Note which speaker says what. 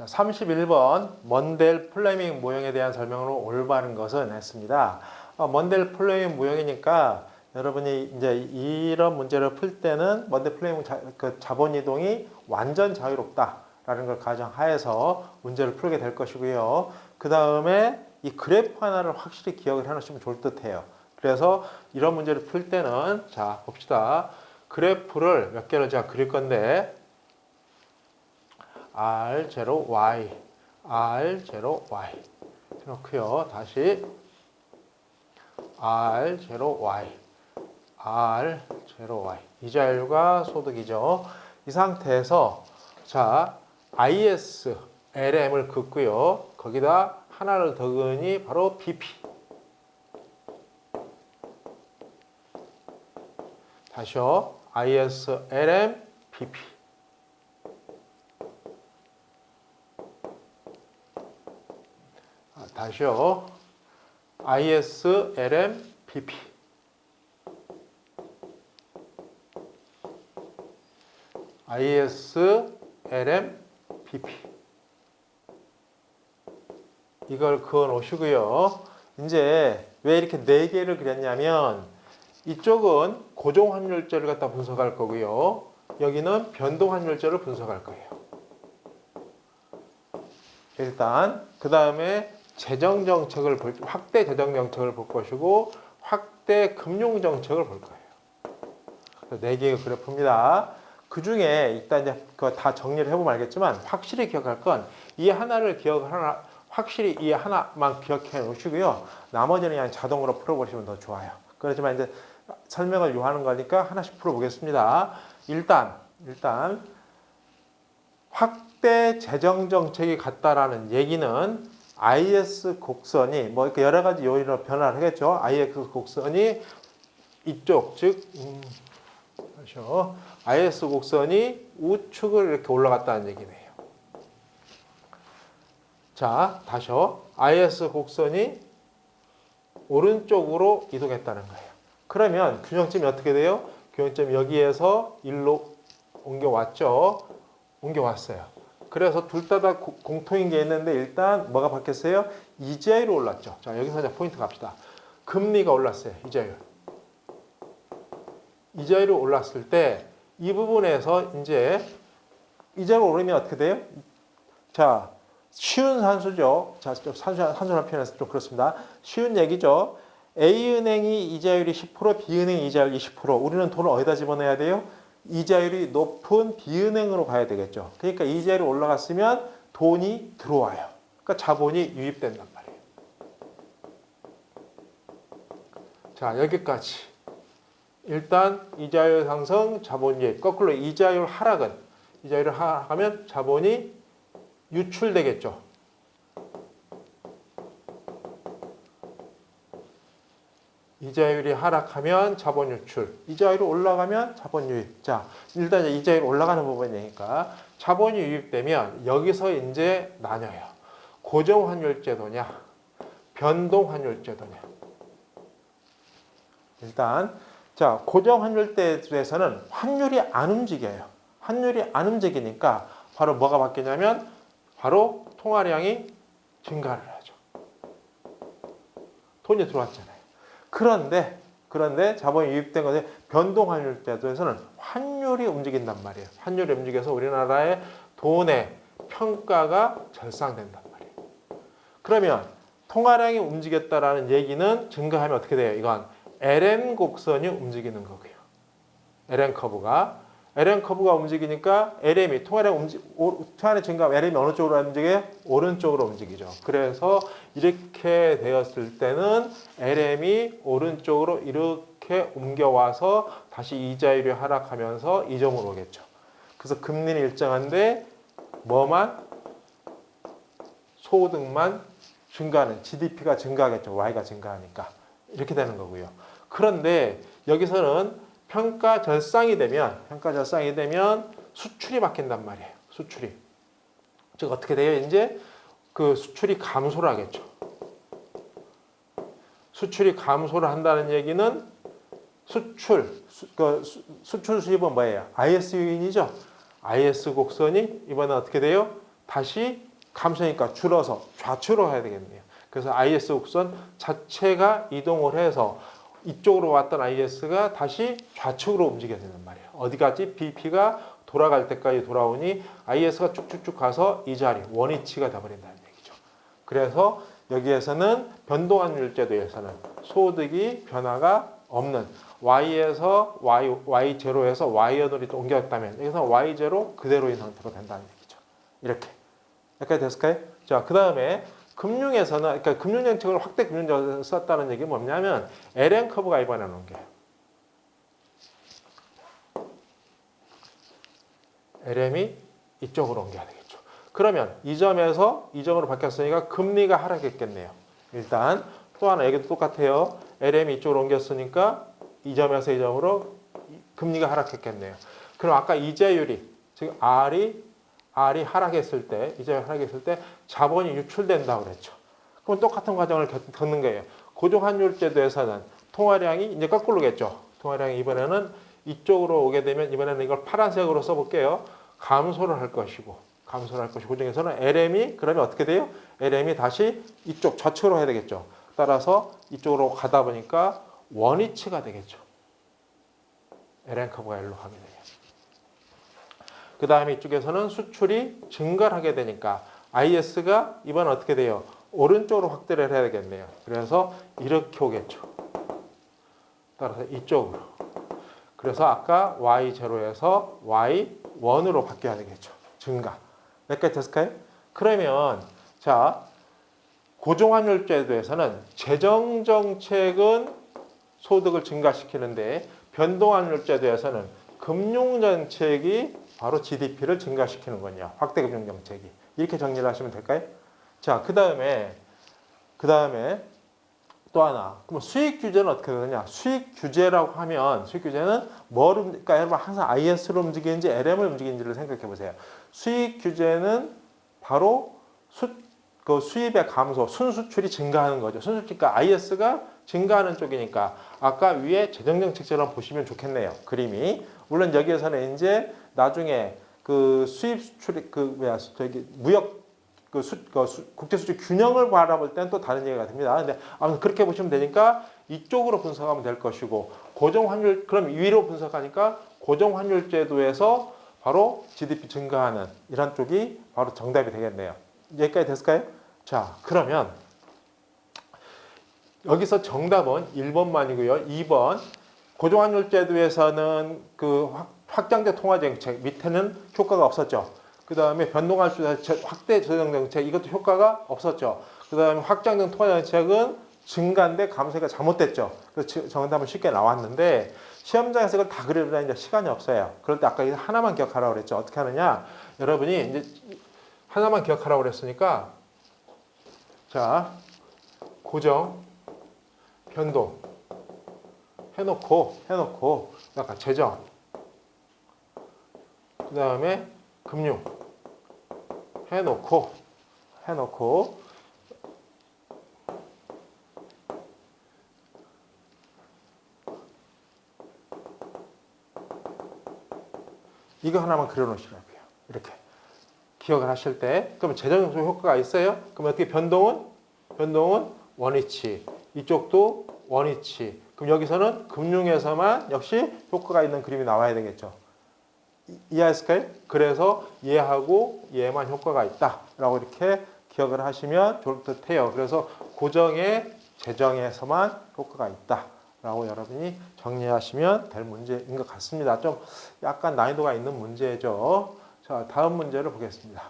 Speaker 1: 자, 31번 먼델 플레밍 모형에 대한 설명으로 올바른 것은 했습니다. 어, 먼델 플레밍 모형이니까 여러분이 이제 이런 문제를 풀 때는 먼델 플레밍 자, 그 자본 이동이 완전 자유롭다라는 걸 가정하에서 문제를 풀게 될 것이고요. 그 다음에 이 그래프 하나를 확실히 기억을 해놓으시면 좋을 듯해요. 그래서 이런 문제를 풀 때는 자 봅시다. 그래프를 몇 개를 제가 그릴 건데 R0 Y R0 Y 해놓고요. 다시 R0 Y R0 Y 이자율과 소득이죠. 이 상태에서 자 IS LM을 긋고요. 거기다 하나를 더 그으니 바로 BP 다시요. IS LM BP 다시요. IS LM BP IS LM BP 이걸 그어 놓으시고요. 이제 왜 이렇게 네 개를 그렸냐면 이쪽은 고정 환율제를 갖다 분석할 거고요. 여기는 변동 환율제를 분석할 거예요. 일단 그 다음에 재정 정책을 볼 확대 재정 정책을 볼 것이고 확대 금융 정책을 볼 거예요. 네 개의 그래프입니다. 그 중에 일단 이제 그거 다 정리를 해보면 알겠지만 확실히 기억할 건 이 하나를 기억을 하나 확실히 이 하나만 기억해 놓으시고요. 나머지는 그냥 자동으로 풀어보시면 더 좋아요. 그렇지만 이제 설명을 요하는 거니까 하나씩 풀어보겠습니다. 일단 일단 확대 재정 정책이 같다라는 얘기는 IS 곡선이 뭐 이렇게 여러 가지 요인으로 변화를 하겠죠. IS 곡선이 이쪽 즉 음, 다시요. IS 곡선이 우측을 이렇게 올라갔다는 얘기네요. 자, 다시요. IS 곡선이 오른쪽으로 이동했다는 거예요. 그러면 균형점이 어떻게 돼요? 균형점이 여기에서 일로 옮겨왔죠. 옮겨왔어요. 그래서 둘 다 다 공통인 게 있는데 일단 뭐가 바뀌었어요? 이자율이 올랐죠. 자, 여기서 이제 포인트 갑시다. 금리가 올랐어요. 이자율. 이자율이 올랐을 때 이 부분에서 이제 이자율 오르면 어떻게 돼요? 자, 쉬운 산수죠. 자, 좀 산수, 산수란 표현해서 좀 그렇습니다. 쉬운 얘기죠. A은행이 이자율이 10%, B은행이 이자율이 20%. 우리는 돈을 어디다 집어넣어야 돼요? 이자율이 높은 B은행으로 가야 되겠죠. 그러니까 이자율이 올라갔으면 돈이 들어와요. 그러니까 자본이 유입된단 말이에요. 자, 여기까지. 일단 이자율 상승, 자본 유입. 거꾸로 이자율 하락은 이자율을 하락하면 자본이 유출되겠죠. 이자율이 하락하면 자본 유출, 이자율이 올라가면 자본 유입. 자, 일단 이자율 올라가는 부분이니까 자본이 유입되면 여기서 이제 나뉘어요. 고정 환율 제도냐, 변동 환율 제도냐. 일단 자, 고정 환율 제도에서는 환율이 안 움직여요. 환율이 안 움직이니까 바로 뭐가 바뀌냐면 바로 통화량이 증가를 하죠. 돈이 들어왔잖아요. 그런데 그런데 자본이 유입된 것에 변동 환율 제도에서는 환율이 움직인단 말이에요. 환율이 움직여서 우리나라의 돈의 평가가 절상된단 말이에요. 그러면 통화량이 움직였다라는 얘기는 증가하면 어떻게 돼요? 이건 LN 곡선이 움직이는 거고요. LN 커브가 LN 커브가 움직이니까 LM이 통화량 움직 통화량 증가 LM이 어느 쪽으로 움직여요? 오른쪽으로 움직이죠. 그래서 이렇게 되었을 때는 LM이 오른쪽으로 이렇게 옮겨와서 다시 이자율이 하락하면서 이 점으로 오겠죠. 그래서 금리는 일정한데 뭐만 소득만 증가하는 GDP가 증가하겠죠. Y가 증가하니까 이렇게 되는 거고요. 그런데 여기서는 평가 절상이 되면 평가 절상이 되면 수출이 바뀐단 말이에요. 수출이. 즉 어떻게 돼요? 이제 그 수출이 감소를 하겠죠. 수출이 감소를 한다는 얘기는 수출 수, 그 수, 수출 수입은 뭐예요? IS 요인이죠. IS 곡선이 이번에 어떻게 돼요? 다시 감소니까 줄어서 좌측으로 해야 되겠네요. 그래서 IS 곡선 자체가 이동을 해서 이쪽으로 왔던 IS가 다시 좌측으로 움직여야 되는 말이에요. 어디까지? BP가 돌아갈 때까지 돌아오니 IS가 쭉쭉쭉 가서 이 자리 원위치가 돼버린다는 얘기죠. 그래서 여기에서는 변동한 율제도 에서는 소득이 변화가 없는 Y에서 Y, Y0에서 Y0으로 옮겼다면 여기서 Y0 그대로인 상태로 된다는 얘기죠. 이렇게. 여기까지 됐을까요? 자, 그 다음에 금융에서는, 그러니까 금융 정책을 확대 금융 정책을 썼다는 얘기 뭐냐면 LN 커브가 이번에 나온 게 LM이 이쪽으로 옮겨야 되겠죠. 그러면 이 점에서 이 점으로 바뀌었으니까 금리가 하락했겠네요. 일단 또 하나 여기도 똑같아요. LM이 이쪽으로 옮겼으니까 이 점에서 이 점으로 금리가 하락했겠네요. 그럼 아까 이자율이 즉 R이 R이 하락했을 때 이자율 하락했을 때 자본이 유출된다고 그랬죠. 그럼 똑같은 과정을 겪- 겪는 거예요. 고정환율 제도에서는 통화량이 이제 거꾸로겠죠. 통화량이 이번에는 이쪽으로 오게 되면 이번에는 이걸 파란색으로 써볼게요. 감소를 할 것이고 감소를 할 것이고 그중에서는 LM이 그러면 어떻게 돼요? LM이 다시 이쪽 좌측으로 해야 되겠죠. 따라서 이쪽으로 가다 보니까 원위치가 되겠죠. LN 커브가 일로 가게 되겠죠. 그 다음에 이쪽에서는 수출이 증가를 하게 되니까 IS가 이번 어떻게 돼요? 오른쪽으로 확대를 해야 되겠네요. 그래서 이렇게 오겠죠. 따라서 이쪽으로. 그래서 아까 Y0에서 Y1으로 바뀌어야 되겠죠. 증가. 몇개 됐을까요? 그러면 자 고정환율제도에서는 재정정책은 소득을 증가시키는데 변동환율제도에서는 금융정책이 바로 GDP를 증가시키는 거냐. 확대 금융 정책이. 이렇게 정리를 하시면 될까요? 자, 그 다음에, 그 다음에 또 하나. 그럼 수익 규제는 어떻게 되느냐? 수익 규제라고 하면 수익 규제는 뭘, 움- 그러니까 여러분 항상 IS를 움직이는지 LM을 움직이는지를 생각해 보세요. 수익 규제는 바로 수, 그 수입의 감소, 순수출이 증가하는 거죠. 순수출가 IS가 증가하는 쪽이니까 아까 위에 재정정책처럼 보시면 좋겠네요. 그림이. 물론 여기에서는 이제 나중에 그 수입 수출이 그 뭐야 저기 무역 그, 수, 그 수- 국제 수출 균형을 바라볼 때는 또 다른 얘기가 됩니다. 근데 아무튼 그렇게 보시면 되니까 이쪽으로 분석하면 될 것이고 고정 환율 그럼 위로 분석하니까 고정 환율 제도에서 바로 GDP 증가하는 이런 쪽이 바로 정답이 되겠네요. 여기까지 됐을까요? 자, 그러면 여기서 정답은 1번만이고요. 2번 고정환율 제도에서는 그 확- 확장적 통화 정책 밑에는 효과가 없었죠. 그 다음에 변동환율 확대 조정 정책 이것도 효과가 없었죠. 그 다음에 확장적 통화 정책은 증가인데 감소가 잘못됐죠. 그래서 지- 정답은 쉽게 나왔는데 시험장에서 이걸 다 그리려면 이제 시간이 없어요. 그럴 때 아까 하나만 기억하라고 그랬죠. 어떻게 하느냐? 여러분이 이제 하나만 기억하라고 그랬으니까 자 고정 변동 해놓고 해놓고 아까 재정 그 다음에 금융. 해놓고 해놓고. 이거 하나만 그려놓으시라고요. 이렇게. 기억을 하실 때. 그럼 재정 효과가 있어요? 그럼 어떻게 변동은? 변동은 원위치. 이쪽도 원위치. 그럼 여기서는 금융에서만 역시 효과가 있는 그림이 나와야 되겠죠. 이- 이해하실까요? 그래서 얘하고 얘만 효과가 있다라고 이렇게 기억을 하시면 좋을 듯해요. 그래서 고정의 재정에서만 효과가 있다라고 여러분이 정리하시면 될 문제인 것 같습니다. 좀 약간 난이도가 있는 문제죠. 자, 다음 문제를 보겠습니다.